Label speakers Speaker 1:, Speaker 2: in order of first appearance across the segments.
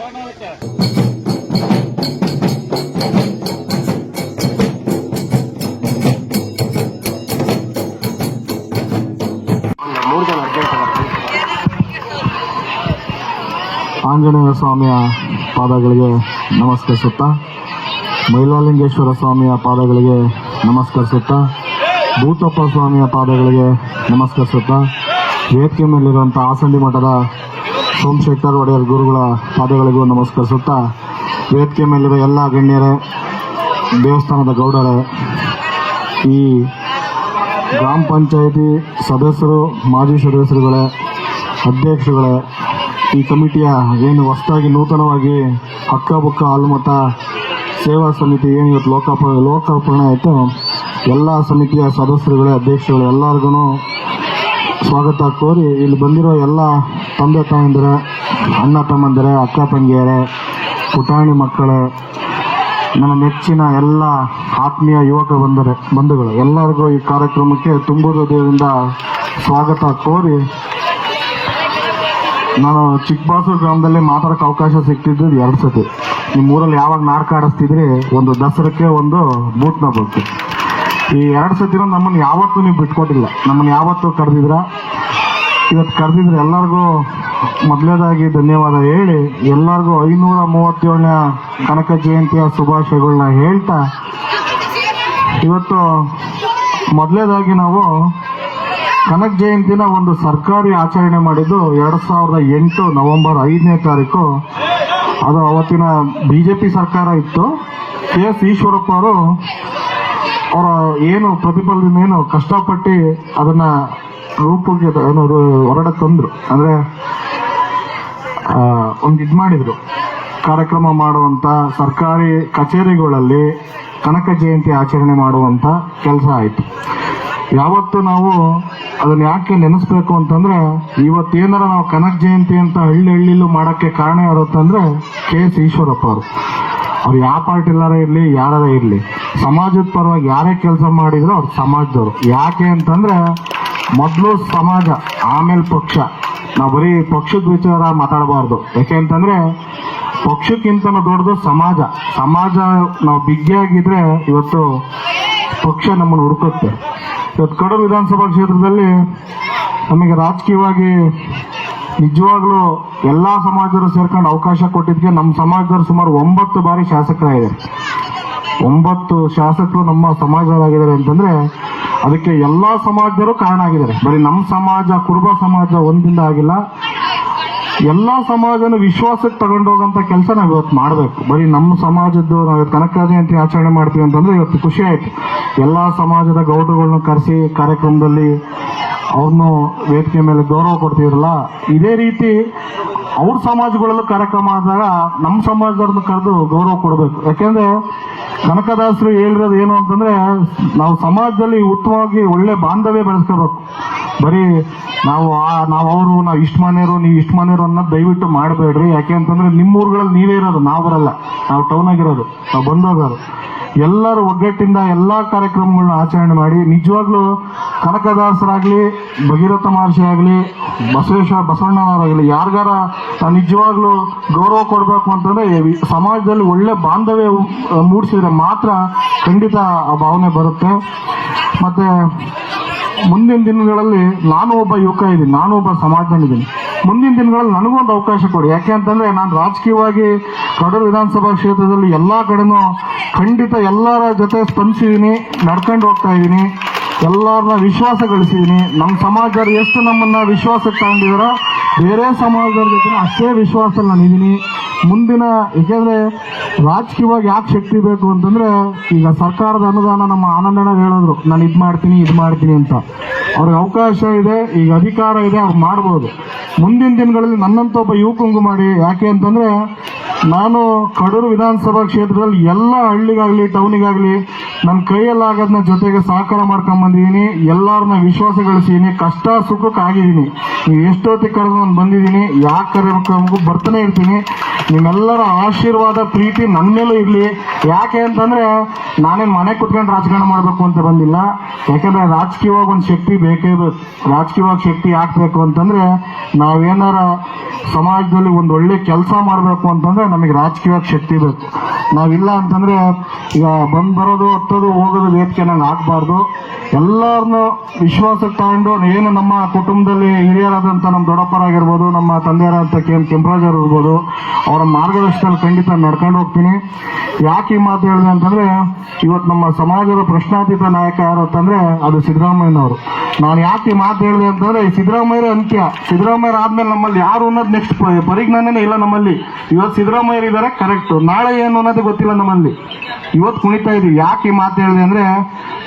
Speaker 1: ಆಂಜನೇಯ ಸ್ವಾಮಿಯ ಪಾದಗಳಿಗೆ ನಮಸ್ಕರಿಸುತ್ತಾ, ಮೈಲಾಲಿಂಗೇಶ್ವರ ಸ್ವಾಮಿಯ ಪಾದಗಳಿಗೆ ನಮಸ್ಕರಿಸುತ್ತ, ಭೂತಪ್ಪ ಸ್ವಾಮಿಯ ಪಾದಗಳಿಗೆ ನಮಸ್ಕರಿಸುತ್ತಾ, ವೇದಿಕೆ ಮೇಲಿರುವಂಥ ಆಸಂಡಿ ಮಠದ ಸೋಮಶೇಖರ್ ಒಡೆಯರ್ ಗುರುಗಳ ಪಾದಗಳಿಗೂ ನಮಸ್ಕರಿಸುತ್ತಾ, ವೇದಿಕೆ ಮೇಲಿರುವ ಎಲ್ಲ ಗಣ್ಯರೇ, ದೇವಸ್ಥಾನದ ಗೌಡರೇ, ಈ ಗ್ರಾಮ ಪಂಚಾಯಿತಿ ಸದಸ್ಯರು, ಮಾಜಿ ಸದಸ್ಯರುಗಳೇ, ಅಧ್ಯಕ್ಷರುಗಳೇ, ಈ ಕಮಿಟಿಯ ಏನು ಹೊಸದಾಗಿ ನೂತನವಾಗಿ ಅಕ್ಕಪಕ್ಕ ಹಾಲುಮತ ಸೇವಾ ಸಮಿತಿ ಏನು ಇವತ್ತು ಲೋಕಾಪ, ಲೋಕಾರ್ಪಣೆ ಆಯಿತು ಎಲ್ಲ ಸಮಿತಿಯ ಸದಸ್ಯರುಗಳೇ, ಅಧ್ಯಕ್ಷರುಗಳು ಎಲ್ಲರಿಗೂ ಸ್ವಾಗತ ಕೋರಿ ಇಲ್ಲಿ ಬಂದಿರೋ ಎಲ್ಲ ತಂದೆ ತಾಯಂದಿರೆ, ಅಣ್ಣ ತಮ್ಮಂದಿರೆ, ಅಕ್ಕ ತಂಗಿಯರೇ, ಪುಟಾಣಿ ಮಕ್ಕಳೇ ನನ್ನ ನೆಚ್ಚಿನ ಎಲ್ಲ ಆತ್ಮೀಯ ಯುವಕ ಬಂದರೆ, ಬಂಧುಗಳು, ಎಲ್ಲರಿಗೂ ಈ ಕಾರ್ಯಕ್ರಮಕ್ಕೆ ಹೃದಯದಿಂದ ಸ್ವಾಗತ ಕೋರಿ ನಾನು ಚಿಕ್ಕಬಾಸೂರು ಗ್ರಾಮದಲ್ಲಿ ಮಾತಾಡೋಕೆ ಅವಕಾಶ ಸಿಕ್ತಿದ್ದು ಎರಡು ಸತಿ ನಿಮ್ಮ ಊರಲ್ಲಿ ಯಾವಾಗ ನಾಟಕ ಆಡಿಸ್ತಿದ್ರಿ? ಒಂದು ದಸರಕ್ಕೆ ಒಂದು ಬೂತ್ನ ಬಂತು ಈ ಎರಡು ಸತಿನೂ ನಮ್ಮನ್ನು ಯಾವತ್ತೂ ನೀವು ಬಿಟ್ಕೊಟ್ಟಿಲ್ಲ. ನಮ್ಮನ್ನು ಯಾವತ್ತೂ ಕರೆದಿದ್ರ ಇವತ್ತು ಕರೆದಿದ್ರೆ ಎಲ್ಲರಿಗೂ ಮೊದಲೇದಾಗಿ ಧನ್ಯವಾದ ಹೇಳಿ ಎಲ್ಲರಿಗೂ ಐನೂರ ಮೂವತ್ತೇಳನೇ ಕನಕ ಜಯಂತಿಯ ಶುಭಾಶಯಗಳನ್ನ ಹೇಳ್ತಾ ಇವತ್ತು ಮೊದಲೇದಾಗಿ ನಾವು ಕನಕ ಜಯಂತಿನ ಒಂದು ಸರ್ಕಾರಿ ಆಚರಣೆ ಮಾಡಿದ್ದು ಎರಡು ಸಾವಿರದ ಎಂಟು ನವೆಂಬರ್ ಐದನೇ ತಾರೀಕು. ಅದು ಅವತ್ತಿನ ಬಿ ಜೆ ಪಿ ಸರ್ಕಾರ ಇತ್ತು. ಕೆ ಎಸ್ ಈಶ್ವರಪ್ಪ ಅವರು ಅವರ ಏನು ಪ್ರತಿಫಲದಿಂದ ಏನು ಕಷ್ಟಪಟ್ಟು ಅದನ್ನ ರೂಪಕ್ಕೆ ಏನೋ ಹೊರಡ ತಂದ್ರು. ಅಂದ್ರೆ ಒಂದು ಇದು ಮಾಡಿದ್ರು. ಕಾರ್ಯಕ್ರಮ ಮಾಡುವಂತ ಸರ್ಕಾರಿ ಕಚೇರಿಗಳಲ್ಲಿ ಕನಕ ಜಯಂತಿ ಆಚರಣೆ ಮಾಡುವಂತ ಕೆಲಸ ಆಯಿತು. ಯಾವತ್ತು ನಾವು ಅದನ್ನ ಯಾಕೆ ನೆನೆಸ್ಬೇಕು ಅಂತಂದ್ರೆ ಇವತ್ತೇನಾರ ನಾವು ಕನಕ ಜಯಂತಿ ಅಂತ ಹಳ್ಳಿ ಹಳ್ಳಿಲೂ ಮಾಡಕ್ಕೆ ಕಾರಣ ಯಾರು ಅಂತಂದ್ರೆ, ಕೆ ಎಸ್ ಈಶ್ವರಪ್ಪ ಅವರು. ಅವ್ರು ಯಾವ ಪಾರ್ಟಿಲಾರ ಇರಲಿ, ಯಾರಾರ ಇರಲಿ. ಸಮಾಜದ ಪರವಾಗಿ ಯಾರೇ ಕೆಲಸ ಮಾಡಿದ್ರು ಅವ್ರು ಸಮಾಜದವರು. ಯಾಕೆ ಅಂತಂದ್ರೆ ಮೊದಲು ಸಮಾಜ, ಆಮೇಲೆ ಪಕ್ಷ. ನಾವು ಬರೀ ಪಕ್ಷದ ವಿಚಾರ ಮಾತಾಡಬಾರ್ದು. ಯಾಕೆ ಅಂತಂದ್ರೆ ಪಕ್ಷಕ್ಕಿಂತ ದೊಡ್ಡದು ಸಮಾಜ. ಸಮಾಜ ನಾವು ಬಿಗ್ಗಿಯಾಗಿದ್ರೆ ಇವತ್ತು ಪಕ್ಷ ನಮ್ಮನ್ನು ಹುಡುಕುತ್ತೆ ಇವತ್ತು ಕಡೂರು ವಿಧಾನಸಭಾ ಕ್ಷೇತ್ರದಲ್ಲಿ ನಮಗೆ ರಾಜಕೀಯವಾಗಿ ನಿಜವಾಗ್ಲೂ ಎಲ್ಲಾ ಸಮಾಜದವರು ಸೇರ್ಕೊಂಡು ಅವಕಾಶ ಕೊಟ್ಟಿದ್ದಕ್ಕೆ ನಮ್ಮ ಸಮಾಜದವರು ಸುಮಾರು ಒಂಬತ್ತು ಬಾರಿ ಶಾಸಕರಾಗಿದ್ದಾರೆ. ಒಂಬತ್ತು ಶಾಸಕರು ನಮ್ಮ ಸಮಾಜದಾಗಿದ್ದಾರೆ ಅಂತಂದ್ರೆ ಅದಕ್ಕೆ ಎಲ್ಲಾ ಸಮಾಜರು ಕಾರಣ ಆಗಿದ್ದಾರೆ. ಬರೀ ನಮ್ಮ ಸಮಾಜ, ಕುರುಬ ಸಮಾಜ ಒಂದಿಂದ ಆಗಿಲ್ಲ. ಎಲ್ಲಾ ಸಮಾಜನ ವಿಶ್ವಾಸಕ್ಕೆ ತಗೊಂಡೋಗಂತ ಕೆಲಸ ನಾವು ಇವತ್ತು ಮಾಡಬೇಕು. ಬರೀ ನಮ್ಮ ಸಮಾಜದ್ದು ನಾವು ಕನಕ ಜಯಂತಿ ಆಚರಣೆ ಮಾಡ್ತೀವಿ ಅಂತಂದ್ರೆ ಇವತ್ತು ಖುಷಿ ಆಯ್ತು. ಎಲ್ಲಾ ಸಮಾಜದ ಗೌಡರುಗಳನ್ನ ಕರೆಸಿ ಕಾರ್ಯಕ್ರಮದಲ್ಲಿ ಅವ್ರನ್ನು ವೇದಿಕೆ ಮೇಲೆ ಗೌರವ ಕೊಡ್ತಿದ್ರಲ್ಲ, ಇದೇ ರೀತಿ ಅವ್ರ ಸಮಾಜಗಳಲ್ಲೂ ಕಾರ್ಯಕ್ರಮ ಆದಾಗ ನಮ್ಮ ಸಮಾಜದವ್ರನ್ನ ಕರೆದು ಗೌರವ ಕೊಡಬೇಕು. ಯಾಕೆಂದ್ರೆ ಕನಕದಾಸರು ಹೇಳಿರೋದು ಏನು ಅಂತಂದ್ರೆ, ನಾವು ಸಮಾಜದಲ್ಲಿ ಉತ್ತಮವಾಗಿ ಒಳ್ಳೆ ಬಾಂಧವ್ಯ ಬೆಳೆಸ್ಕೋಬೇಕು. ಬರೀ ನಾವು ನಾವು ಅವರು, ನಾವು ಇಷ್ಟ ಮನೆಯವರು, ನೀವು ಇಷ್ಟ ಮನೆಯವರು ಅನ್ನೋದು ದಯವಿಟ್ಟು ಮಾಡಬೇಡ್ರಿ. ಯಾಕೆ ಅಂತಂದ್ರೆ ನಿಮ್ಮ ಊರುಗಳಲ್ಲಿ ನೀವೇ ಇರೋದು ನಾವು ಬರಲ್ಲ ನಾವು ಟೌನ್ ಆಗಿರೋದು, ನಾವು ಬಂದೋಗೋರು. ಎಲ್ಲರೂ ಒಗ್ಗಟ್ಟಿಂದ ಎಲ್ಲಾ ಕಾರ್ಯಕ್ರಮಗಳನ್ನ ಆಚರಣೆ ಮಾಡಿ, ನಿಜವಾಗ್ಲೂ ಕನಕದಾಸರಾಗ್ಲಿ, ಭಗೀರಥ ಮಹರ್ಷಿ ಆಗಲಿ, ಬಸವೇಶ್ವರ ಬಸವಣ್ಣನವರಾಗಲಿ ಯಾರಿಗಾರ ನಿಜವಾಗ್ಲೂ ಗೌರವ ಕೊಡಬೇಕು ಅಂತಂದ್ರೆ ಸಮಾಜದಲ್ಲಿ ಒಳ್ಳೆ ಬಾಂಧವ್ಯ ಮೂಡಿಸಿದ್ರೆ ಮಾತ್ರ ಖಂಡಿತ ಆ ಭಾವನೆ ಬರುತ್ತೆ. ಮತ್ತೆ ಮುಂದಿನ ದಿನಗಳಲ್ಲಿ ನಾನು ಒಬ್ಬ ಯುವಕ ಇದ್ದೀನಿ, ನಾನು ಒಬ್ಬ ಸಮಾಜದಲ್ಲಿದ್ದೀನಿ. ಮುಂದಿನ ದಿನಗಳಲ್ಲಿ ನನಗೂ ಒಂದು ಅವಕಾಶ ಕೊಡಿ. ಯಾಕೆ ಅಂತಂದ್ರೆ ನಾನು ರಾಜಕೀಯವಾಗಿ ಕಡೂರು ವಿಧಾನಸಭಾ ಕ್ಷೇತ್ರದಲ್ಲಿ ಎಲ್ಲಾ ಕಡೆನೂ ಖಂಡಿತ ಎಲ್ಲರ ಜೊತೆ ಸ್ಪಂದಿಸಿದ್ದೀನಿ ನಡ್ಕೊಂಡು ಹೋಗ್ತಾ ಇದ್ದೀನಿ ಎಲ್ಲರನ್ನ ವಿಶ್ವಾಸ ಗಳಿಸಿದ್ದೀನಿ ನಮ್ಮ ಸಮಾಜದವ್ರು ಎಷ್ಟು ನಮ್ಮನ್ನ ವಿಶ್ವಾಸಕ್ಕೆ ತಗೊಂಡಿದಾರೋ, ಬೇರೆ ಸಮಾಜದವ್ರ ಜೊತೆ ಅಷ್ಟೇ ವಿಶ್ವಾಸ ನಾನಿದ್ದೀನಿ ಮುಂದಿನ ಏಕೆಂದರೆ ರಾಜಕೀಯವಾಗಿ ಯಾಕೆ ಶಕ್ತಿ ಬೇಕು ಅಂತಂದ್ರೆ, ಈಗ ಸರ್ಕಾರದ ಅನುದಾನ ನಮ್ಮ ಆನಂದಣ್ಣ ಹೇಳಿದ್ರು, ನಾನು ಇದು ಮಾಡ್ತೀನಿ ಇದು ಮಾಡ್ತೀನಿ ಅಂತ. ಅವ್ರಿಗೆ ಅವಕಾಶ ಇದೆ, ಈಗ ಅಧಿಕಾರ ಇದೆ, ಅವ್ರು ಮಾಡ್ಬೋದು. ಮುಂದಿನ ದಿನಗಳಲ್ಲಿ ನನ್ನಂತ ಒಬ್ಬ ಯುವಕಂಗು ಮಾಡಿ, ಯಾಕೆ ಅಂತಂದ್ರೆ ನಾನು ಕಡೂರು ವಿಧಾನಸಭಾ ಕ್ಷೇತ್ರದಲ್ಲಿ ಎಲ್ಲ ಹಳ್ಳಿಗಾಗಲಿ ಟೌನಿಗಾಗ್ಲಿ ನನ್ನ ಕೈಯಲ್ಲಾಗದ್ನ ಜೊತೆಗೆ ಸಹಕಾರ ಮಾಡ್ಕೊಂಡ್ ಬಂದಿದ್ದೀನಿ. ಎಲ್ಲರನ್ನ ವಿಶ್ವಾಸ ಗಳಿಸಿದೀನಿ. ಕಷ್ಟ ಸುಖಕ್ಕೆ ಆಗಿದ್ದೀನಿ. ನೀವು ಎಷ್ಟೊತ್ತಿಗೆ ಕರೆದು ನಾನು ಬಂದಿದ್ದೀನಿ ಯಾಕೆ ಕರೆಬೇಕು ಬರ್ತಾನೆ ಇರ್ತೀನಿ. ನಿಮ್ಮೆಲ್ಲರ ಆಶೀರ್ವಾದ, ಪ್ರೀತಿ ನನ್ನ ಮೇಲೂ ಇರಲಿ. ಯಾಕೆ ಅಂತಂದ್ರೆ ನಾನೇನು ಮನೆ ಕುತ್ಕೊಂಡು ರಾಜಕಾರಣ ಮಾಡಬೇಕು ಅಂತ ಬಂದಿಲ್ಲ. ಯಾಕಂದ್ರೆ ರಾಜಕೀಯವಾಗಿ ಒಂದು ಶಕ್ತಿ ಬೇಕೇ ಬೇಕು. ರಾಜಕೀಯವಾಗಿ ಶಕ್ತಿ ಯಾಕೆ ಬೇಕು ಅಂತಂದ್ರೆ ನಾವೇನಾರ ಸಮಾಜದಲ್ಲಿ ಒಂದು ಒಳ್ಳೆ ಕೆಲಸ ಮಾಡಬೇಕು ಅಂತಂದ್ರೆ ನಮಗೆ ರಾಜಕೀಯವಾಗಿ ಶಕ್ತಿ ಬೇಕು. ನಾವಿಲ್ಲ ಅಂತಂದ್ರೆ ಈಗ ಬಂದ್ ಬರೋದು ಹತ್ತೋದು ಹೋಗೋದು ವೇದಿಕೆ ನಂಗೆ ಆಗ್ಬಾರ್ದು. ಎಲ್ಲರನ್ನು ವಿಶ್ವಾಸಕ್ಕೆ ತಗೊಂಡು ಏನು ನಮ್ಮ ಕುಟುಂಬದಲ್ಲಿ ಹಿರಿಯರಾದಂಥ ನಮ್ಮ ದೊಡ್ಡಪ್ಪರಾಗಿರ್ಬೋದು ನಮ್ಮ ತಂದೆಯರಾದಂಥ ಕೆ ಎಂ ಕೆಂಪರಾಜ್ ಅವರು ಇರ್ಬೋದು, ಅವರ ಮಾರ್ಗದರ್ಶನದಲ್ಲಿ ಖಂಡಿತ ನಡ್ಕೊಂಡು ಹೋಗ್ತೀನಿ. ಯಾಕೆ ಈ ಮಾತು ಹೇಳಿದೆ ಅಂತಂದ್ರೆ, ಇವತ್ತು ನಮ್ಮ ಸಮಾಜದ ಪ್ರಶ್ನಾತೀತ ನಾಯಕ ಯಾರು ಅಂತಂದ್ರೆ, ಅದು ಸಿದ್ದರಾಮಯ್ಯನವರು. ನಾನು ಯಾಕೆ ಈ ಮಾತು ಹೇಳಿದೆ ಅಂತಂದ್ರೆ ಸಿದ್ದರಾಮಯ್ಯರ ಅಂತ್ಯ. ಸಿದ್ದರಾಮಯ್ಯ ಆದ್ಮೇಲೆ ನಮ್ಮಲ್ಲಿ ಯಾರು ಅನ್ನೋದು ನೆಕ್ಸ್ಟ್ ಪರಿಜ್ಞಾನನೇ ಇಲ್ಲ ನಮ್ಮಲ್ಲಿ. ಇವತ್ತು ಸಿದ್ದರಾಮಯ್ಯರಿದ್ದಾರೆ ಕರೆಕ್ಟು ನಾಳೆ ಏನು ಅನ್ನೋದು ಗೊತ್ತಿಲ್ಲ ನಮ್ಮಲ್ಲಿ. ಇವತ್ತು ಕುಣಿತಾ ಇದೀವಿ. ಯಾಕೆ ಮಾತು ಹೇಳಿದೆ ಅಂದ್ರೆ,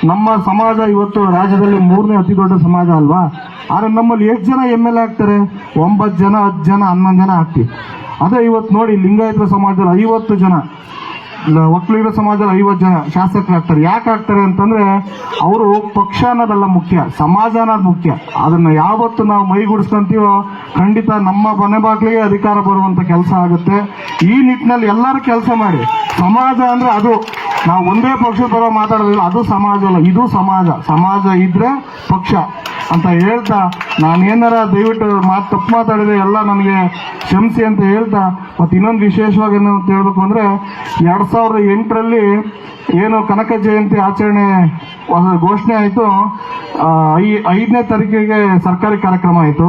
Speaker 1: ನಮ್ಮ ಸಮಾಜ ಇವತ್ತು ರಾಜ್ಯದಲ್ಲಿ ಮೂರನೇ ಅತಿ ದೊಡ್ಡ ಸಮಾಜ ಅಲ್ವಾ? ಆದರೆ ನಮ್ಮಲ್ಲಿ ಎಷ್ಟು ಜನ ಎಂ ಎಲ್ ಎ ಆಗ್ತಾರೆ? ಒಂಬತ್ತು ಜನ, ಹತ್ತು ಜನ, ಹನ್ನೊಂದು ಜನ ಆಗ್ತೀವಿ. ಅದೇ ಇವತ್ತು ನೋಡಿ, ಲಿಂಗಾಯತ ಸಮಾಜದಲ್ಲಿ ಐವತ್ತು ಜನ. ಒಕ್ಕಲಿಗರ ಸಮಾಜದಲ್ಲಿ ಐವತ್ತು ಜನ ಶಾಸಕರಾಗ್ತಾರೆ. ಯಾಕೆ ಆಗ್ತಾರೆ ಅಂತಂದ್ರೆ ಅವರು ಪಕ್ಷ ಅನ್ನೋದಲ್ಲ ಮುಖ್ಯ, ಸಮಾಜ ಅನ್ನೋದು ಮುಖ್ಯ. ಅದನ್ನ ಯಾವತ್ತು ನಾವು ಮೈಗೂಡಿಸ್ಕೊಂತೀವೋ ಖಂಡಿತ ನಮ್ಮ ಮನೆ ಬಾಗಿಲಿಗೆ ಅಧಿಕಾರ ಬರುವಂತ ಕೆಲಸ ಆಗುತ್ತೆ. ಈ ನಿಟ್ಟಿನಲ್ಲಿ ಎಲ್ಲರೂ ಕೆಲಸ ಮಾಡಿ. ಸಮಾಜ ಅಂದ್ರೆ ಅದು. ನಾವು ಒಂದೇ ಪಕ್ಷದ ಪರ ಮಾತಾಡೋದಿಲ್ಲ, ಅದು ಸಮಾಜ ಅಲ್ಲ, ಇದು ಸಮಾಜ. ಸಮಾಜ ಇದ್ರೆ ಪಕ್ಷ. ಅಂತ ಹೇಳ್ತಾ ನಾನೇನಾರ ದಯವಿಟ್ಟು ಮಾತು, ತಪ್ಪು ಮಾತಾಡಿದೆ ಎಲ್ಲ ನನಗೆ ಕ್ಷಮಿಸಿ ಅಂತ ಹೇಳ್ತಾ, ಮತ್ತು ಇನ್ನೊಂದು ವಿಶೇಷವಾಗಿ ಏನು ಅಂತ ಹೇಳ್ಬೇಕು ಅಂದರೆ, ಎರಡು ಸಾವಿರದ ಎಂಟರಲ್ಲಿ ಏನು ಕನಕ ಜಯಂತಿ ಆಚರಣೆ ಘೋಷಣೆ ಆಯಿತು ಐ, ಐದನೇ ತಾರೀಕಿಗೆ ಸರ್ಕಾರಿ ಕಾರ್ಯಕ್ರಮ ಆಯಿತು.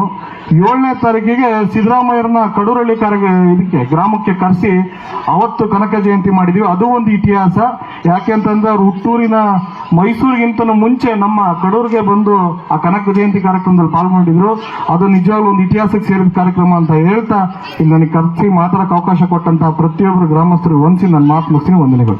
Speaker 1: ಏಳನೇ ತಾರೀಕಿಗೆ ಸಿದ್ದರಾಮಯ್ಯರನ್ನ ಕಡೂರಳ್ಳಿ ಕಾರ್ಯ ಇದಕ್ಕೆ ಗ್ರಾಮಕ್ಕೆ ಕರೆಸಿ ಅವತ್ತು ಕನಕ ಜಯಂತಿ ಮಾಡಿದ್ವಿ. ಅದು ಒಂದು ಇತಿಹಾಸ. ಯಾಕೆ ಅಂತಂದ್ರೆ ಅವ್ರು ಹುಟ್ಟೂರಿನ ಮೈಸೂರಿಗಿಂತ ಮುಂಚೆ ನಮ್ಮ ಕಡೂರಿಗೆ ಬಂದು ಆ ಕನಕ ಜಯಂತಿ ಕಾರ್ಯಕ್ರಮದಲ್ಲಿ ಪಾಲ್ಗೊಂಡಿದ್ರು. ಅದು ನಿಜವಾಗ್ಲೂ ಒಂದು ಇತಿಹಾಸಕ್ಕೆ ಸೇರಿದ ಕಾರ್ಯಕ್ರಮ ಅಂತ ಹೇಳ್ತಾ ಇಲ್ಲಿ ನನಗೆ ಕರೆಸಿ ಮಾತಾಡಕ್ಕೆ ಅವಕಾಶ ಕೊಟ್ಟಂತಹ ಪ್ರತಿಯೊಬ್ಬರು ಗ್ರಾಮಸ್ಥರು ಒಂದ್ಸಿ ನನ್ನ ಮಾತು ಮುಗಿಸ್ತೀನಿ. ವಂದನೆಗಳು.